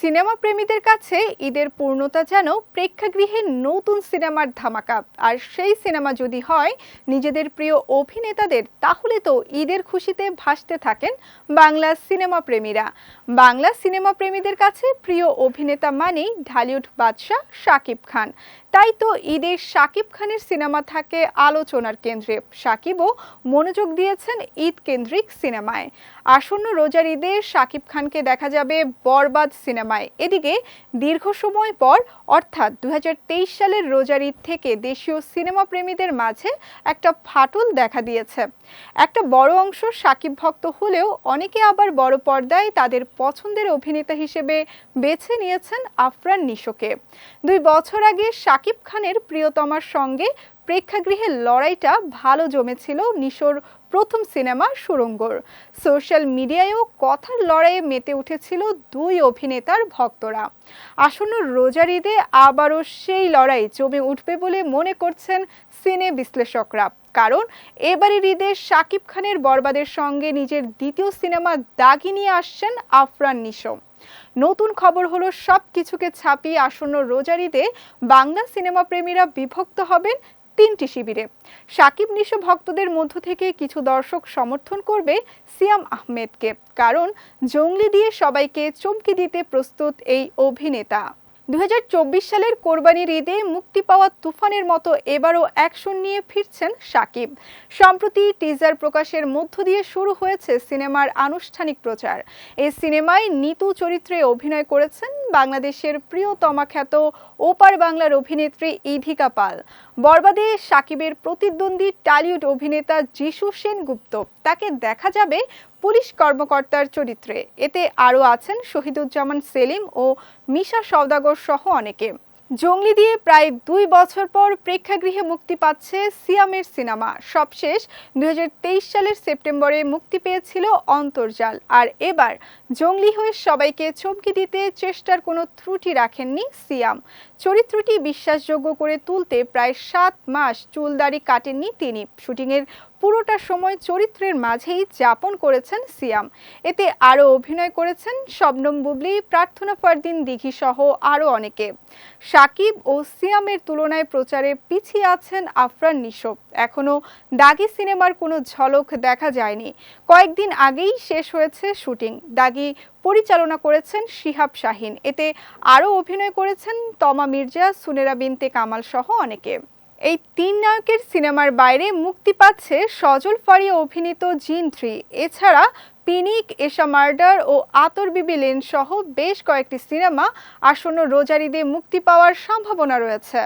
Cinema প্রেমীদের কাছে ঈদের পূর্ণতা যেন প্রেক্ষাগৃহে নতুন সিনেমার ধামাকা। আর সেই সিনেমা যদি হয় নিজেদের প্রিয় অভিনেতাদের, তাহলে তো ঈদের খুশিতে ভাসতে থাকেন বাংলা সিনেমা প্রেমীরা। বাংলা সিনেমা প্রেমীদের কাছে প্রিয় অভিনেতা মানেই ঢালিউড বাদশাহ শাকিব খান। তাই তো ঈদের শাকিব খানের সিনেমা থাকে আলোচনার কেন্দ্রে। শাকিবও মনোযোগ দিয়েছেন ঈদ কেন্দ্রিক সিনেমায়। আসন্ন রোজার ঈদে শাকিব খানকে দেখা যাবে বরবাদ সিনেমায় এদিকে দীর্ঘ সময় পর, অর্থাৎ দুহাজার তেইশ সালের রোজার ঈদ থেকে দেশীয় সিনেমা প্রেমীদের মাঝে একটা ফাটল দেখা দিয়েছে। একটা বড় অংশ শাকিব ভক্ত হলেও অনেকে আবার বড় পর্দায় তাদের পছন্দের অভিনেতা হিসেবে বেছে নিয়েছেন আফরান নিশোকে। দুই বছর আগে শাকিব খানের প্রিয়তমার সঙ্গে প্রেক্ষাগৃহের লড়াইটা ভালো জমেছিল নিশোর প্রথম সিনেমা সুরঙ্গর সোশ্যাল মিডিয়ায়ও কথার লড়াইয়ে মেতে উঠেছিল দুই অভিনেতার ভক্তরা। আসন্ন রোজার ঈদে আবারও সেই লড়াই জমে উঠবে বলে মনে করছেন সিনে বিশ্লেষকরা। কারণ এবারের ঈদে শাকিব খানের বরবাদের সঙ্গে নিজের দ্বিতীয় সিনেমা দাগি নিয়ে আসছেন আফরান নিশো। নতুন খবর হলো সব কিছুকে ছাপিয়ে আসন্ন রোজার ঈদে বাংলা সিনেমা প্রেমীরা বিভক্ত হবেন তিনটি শিবিরে। সাকিব নিশো ভক্তদের মধ্য থেকে কিছু দর্শক সমর্থন করবে সিয়াম আহমেদকে, কারণ জঙ্গলি দিয়ে সবাইকে চমকে দিতে প্রস্তুত এই অভিনেতা। দু হাজার চব্বিশ সালের কোরবানির ঈদে মুক্তি পাওয়া তুফানের মতো এবারও অ্যাকশন নিয়ে ফিরছেন সাকিব। সম্প্রতি টিজার প্রকাশের মধ্য দিয়ে শুরু হয়েছে সিনেমার আনুষ্ঠানিক প্রচার। এই সিনেমায় নিতু চরিত্রে অভিনয় করেছেন বাংলাদেশের প্রিয়তমা খ্যাত ওপার বাংলার অভিনেত্রী ইধিকা পাল। বরবাদে সাকিবের প্রতিদ্বন্দ্বী টালিউড অভিনেতা যিশু সেনগুপ্ত। তাকে দেখা যাবে পুলিশ কর্মকর্তার চরিত্রে। এতে আরও আছেন শহীদুজ্জামান সেলিম ও মিশা সওদাগর সহ অনেকে। জঙ্গলি দিয়ে প্রায় দুই বছর পর প্রেক্ষাগৃহে মুক্তি পাচ্ছে সিয়ামের সিনেমা। সবশেষ দুই হাজার তেইশ সালের সেপ্টেম্বরে মুক্তি পেয়েছিল অন্তর্জাল। আর এবার জঙ্গলি হয়ে সবাইকে চমকে দিতে চেষ্টার কোনো ত্রুটি রাখেননি সিয়াম। চরিত্রটি বিশ্বাসযোগ্য করে তুলতে প্রায় সাত মাস চুলদাড়ি কাটেননি তিনি। শুটিংয়ের পুরোটা সময় চরিত্রের মাঝেই যাপন করেছেন সিয়াম। এতে আরও অভিনয় করেছেন শবনম বুবলি, প্রার্থনা ফারদিন, দিঘি সহ আরও অনেকে। সাকিব ও সিয়ামের তুলনায় প্রচারে পিছিয়ে আছেন আফরান নিশো এখনও দাগি সিনেমার কোনো ঝলক দেখা যায়নি। কয়েকদিন আগেই শেষ হয়েছে শুটিং। দাগি পরিচালনা করেছেন শিহাব শাহিন। এতে আরও অভিনয় করেছেন তমা মির্জা, সুনেরা বিনতে কামাল সহ অনেকে। এই তিন নায়কের সিনেমার বাইরে মুক্তি পাচ্ছে সজল ফারিয়া অভিনীত জিন থ্রি। এছাড়া পিনিক, এশা মার্ডার ও আতর বিবি লেন সহ বেশ কয়েকটি সিনেমা আসন্ন রোজারিদে মুক্তি পাওয়ার সম্ভাবনা রয়েছে।